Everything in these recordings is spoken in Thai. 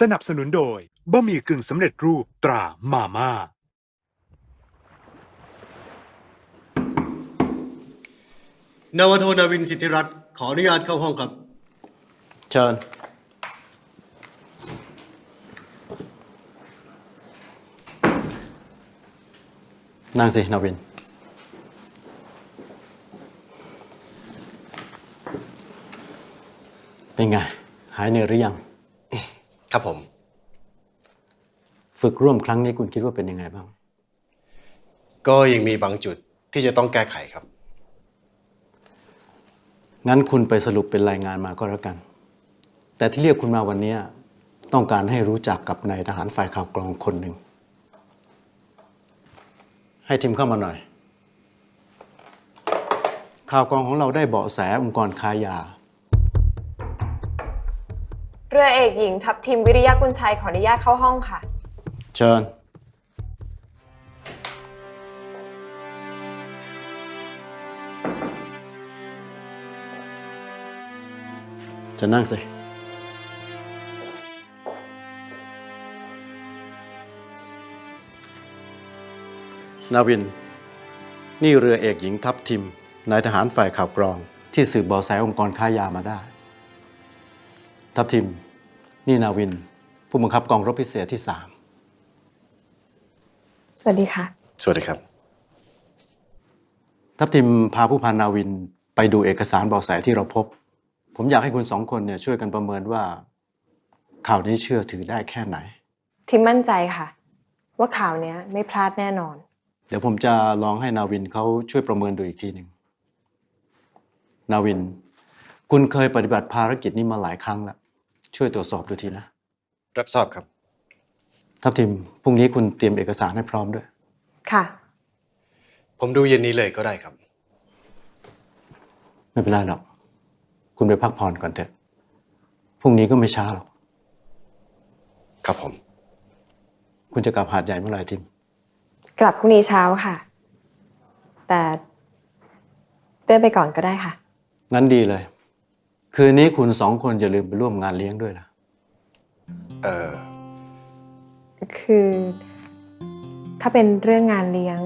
สนับสนุนโดยบะหมี่กึ่งสำเร็จรูปตรามาม่า นาวโทนาวินสิทธิรัตน์ขออนุญาตเข้าห้องครับ เชิญ นั่งสิ นาวิน เป็นไง หายเหนื่อยหรือยัง ครับผม ฝึกร่วมครั้งนี้คุณคิดว่าเป็นยังไงบ้าง ก็ยังมีบางจุดที่จะต้องแก้ไขครับ งั้นคุณไปสรุปเป็นรายงานมาก็แล้วกัน แต่ที่เรียกคุณมาวันนี้ต้องการให้รู้จักกับนายทหารฝ่ายข่าวกรองคนหนึ่ง ให้ทีมเข้ามาหน่อย ข่าวกรองของเราได้เบาะแสองค์กรค้ายา เรือเอกหญิงทัพทีมวิริยะกุลชัยขออนุญาตเข้าห้องค่ะ เชิญ จะนั่งสิ นาวิน นี่เรือเอกหญิงทัพทิม นายทหารฝ่ายข่าวกรอง ที่สืบเบาะแสองค์กรค้ายามาได้ ทัพทิม นี่นาวิน ผู้บังคับกองรบพิเศษที่สามสวัสดีค่ะ สวัสดีครับ ทัพทิมพาผู้พันนาวินไปดูเอกสารเบาะแสที่เราพบ ผมอยากให้คุณสองคนเนี่ยช่วยกันประเมินว่า ข่าวนี้เชื่อถือได้แค่ไหนทีมมั่นใจค่ะ ว่าข่าวเนี้ยไม่พลาดแน่นอน เดี๋ยวผมจะลองให้นาวินเขาช่วยประเมินดูอีกทีหนึ่งนาวิน คุณเคยปฏิบัติภารกิจนี้มาหลายครั้งแล้ว ช่วยตรวจสอบดูทีนะ รับทราบครับทัพทิมพรุ่งนี้คุณเตรียมเอกสารให้พร้อมด้วย ค่ะ ผมดูเย็นนี้เลยก็ได้ครับ ไม่เป็นไรหรอก คุณไปพักผ่อนก่อนเถอะพรุ่งนี้ก็ไม่ช้าหรอก ครับผม คุณจะกลับหาดใหญ่เมื่อไหร่ทิม กลับพรุ่งนี้เช้าค่ะ แต่เดินไปก่อนก็ได้ค่ะ งั้นดีเลย คืนนี้คุณสองคนอย่าลืมไปร่วมงานเลี้ยงด้วยนะเอ่อคือ ถ้าเป็นเรื่องงานเลี้ยง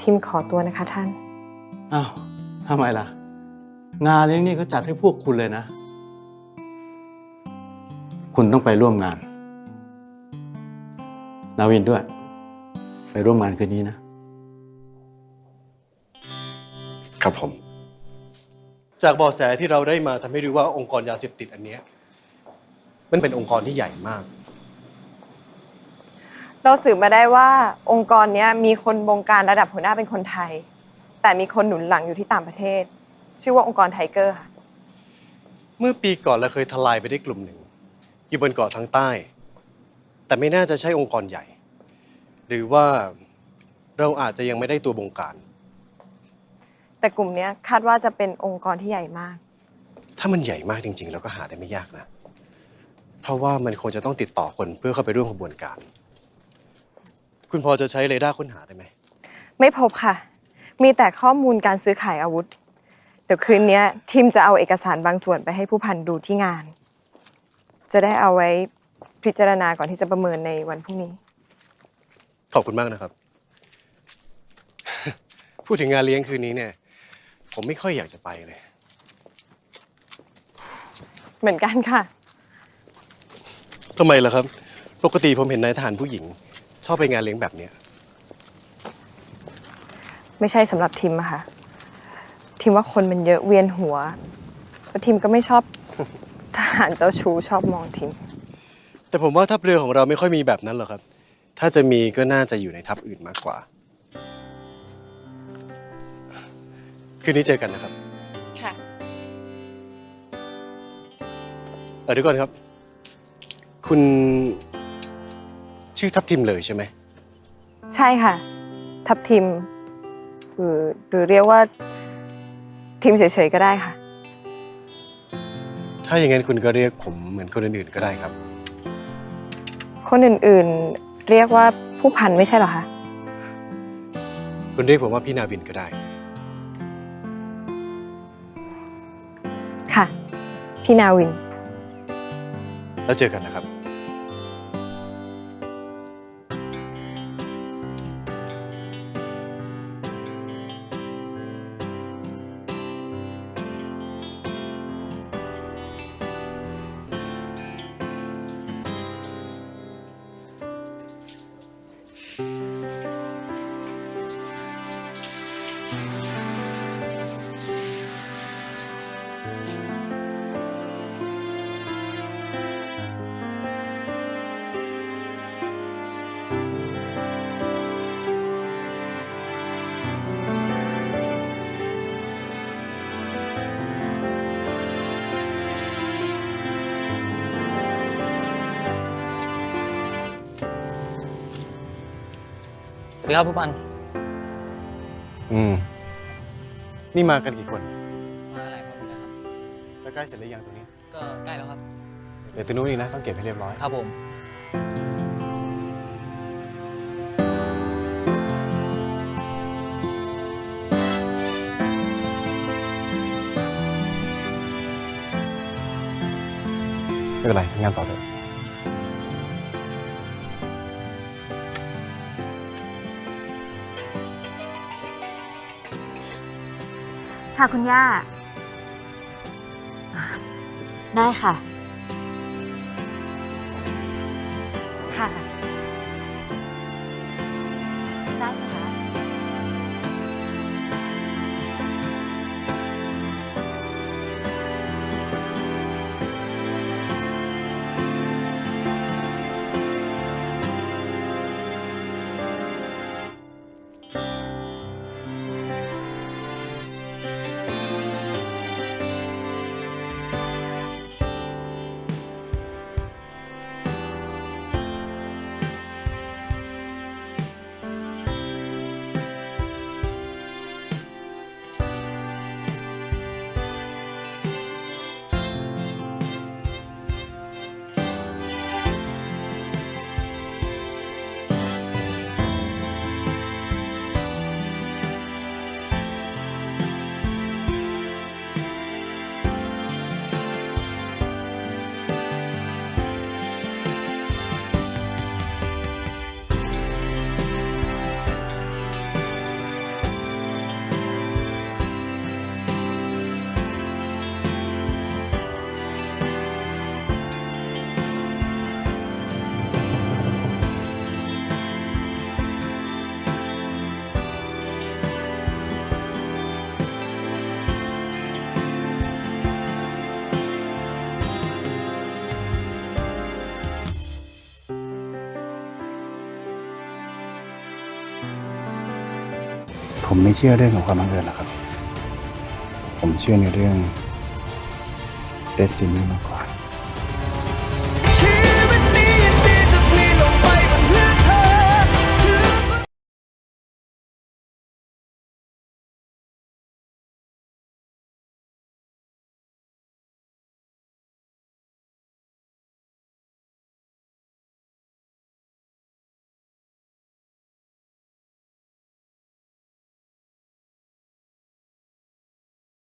ทีมขอตัวนะคะท่าน อ้าวทำไมล่ะ งานเลี้ยงนี่เขาจัดให้พวกคุณเลยนะ คุณต้องไปร่วมงาน นาวินด้วย ไปร่วมงานคืนนี้นะ ครับผม จากเบาะแสที่เราได้มาทำให้รู้ว่าองค์กรยาเสพติดอันเนี้ยมันเป็นองค์กรที่ใหญ่มาก เราสืบมาได้ว่าองค์กรเนี้ยมีคนบงการระดับหัวหน้าเป็นคนไทย แต่มีคนหนุนหลังอยู่ที่ต่างประเทศ ชื่อว่าองค์กรไทเกอร์ค่ะเมื่อปีก่อนเราเคยทลายไปได้กลุ่มหนึ่ง อยู่บนเกาะทางใต้ แต่ไม่น่าจะใช่องค์กรใหญ่ หรือว่าเราอาจจะยังไม่ได้ตัวบงการ แต่กลุ่มเนี้ยคาดว่าจะเป็นองค์กรที่ใหญ่มาก ถ้ามันใหญ่มากจริง ๆ เราก็หาได้ไม่ยากนะ เพราะว่ามันคงจะต้องติดต่อคนเพื่อเข้าไปร่วมขบวนการ คุณพอจะใช้เรดาร์ค้นหาได้ไหม ไม่พบค่ะ มีแต่ข้อมูลการซื้อขายอาวุธ เดี๋ยวคืนนี้ทีมจะเอาเอกสารบางส่วนไปให้ผู้พันดูที่งาน จะได้เอาไว้พิจารณาก่อนที่จะประเมินในวันพรุ่งนี้ ขอบคุณมากนะครับ พูดถึงงานเลี้ยงคืนนี้เนี่ย ผมไม่ค่อยอยากจะไปเลย เหมือนกันค่ะ ทำไมล่ะครับ ปกติผมเห็นนายทหารผู้หญิง ชอบไปงานเลี้ยงแบบเนี้ย ไม่ใช่สำหรับทีมอะค่ะทีมว่าคนมันเยอะเวียนหัวแล้วทีมก็ไม่ชอบ ทหารเจ้าชู้ชอบมองทีมแต่ผมว่าทัพเรือของเราไม่ค่อยมีแบบนั้นหรอกครับ ถ้าจะมีก็น่าจะอยู่ในทัพอื่นมากกว่า คืนนี้เจอกันนะครับ ค่ะ เออเดี๋ยวก่อนครับ คุณชื่อทัพทิมเลยใช่ไหม ใช่ค่ะ ทัพทีมหรือหรือเรียกว่าทีมเฉยๆก็ได้ค่ะ ถ้าอย่างนั้นคุณก็เรียกผมเหมือนคนอื่นๆก็ได้ครับ คนอื่นๆเรียกว่าผู้พันไม่ใช่เหรอคะ คุณเรียกผมว่าพี่นาวินก็ได้ พี่นาวิน แล้วเจอกันนะครับสวั ดีครับผู้พันอืม นี่มากันกี่คน มาหลายคนเหมือนกันครับ แล้วใกล้เสร็จหรือยังตรงนี้ ก็ใกล้แล้วครับ เดี๋ยวตรงนู้นอีกนะ ต้องเก็บให้เรียบร้อย ครับผม ไม่เป็นไรทำงานต่อเถอะ ค่ะคุณย่า ได้ค่ะ ผมไม่เชื่อเรื่องของความบังเอิญหรอกครับ ผมเชื่อในเรื่อง destiny มากกว่า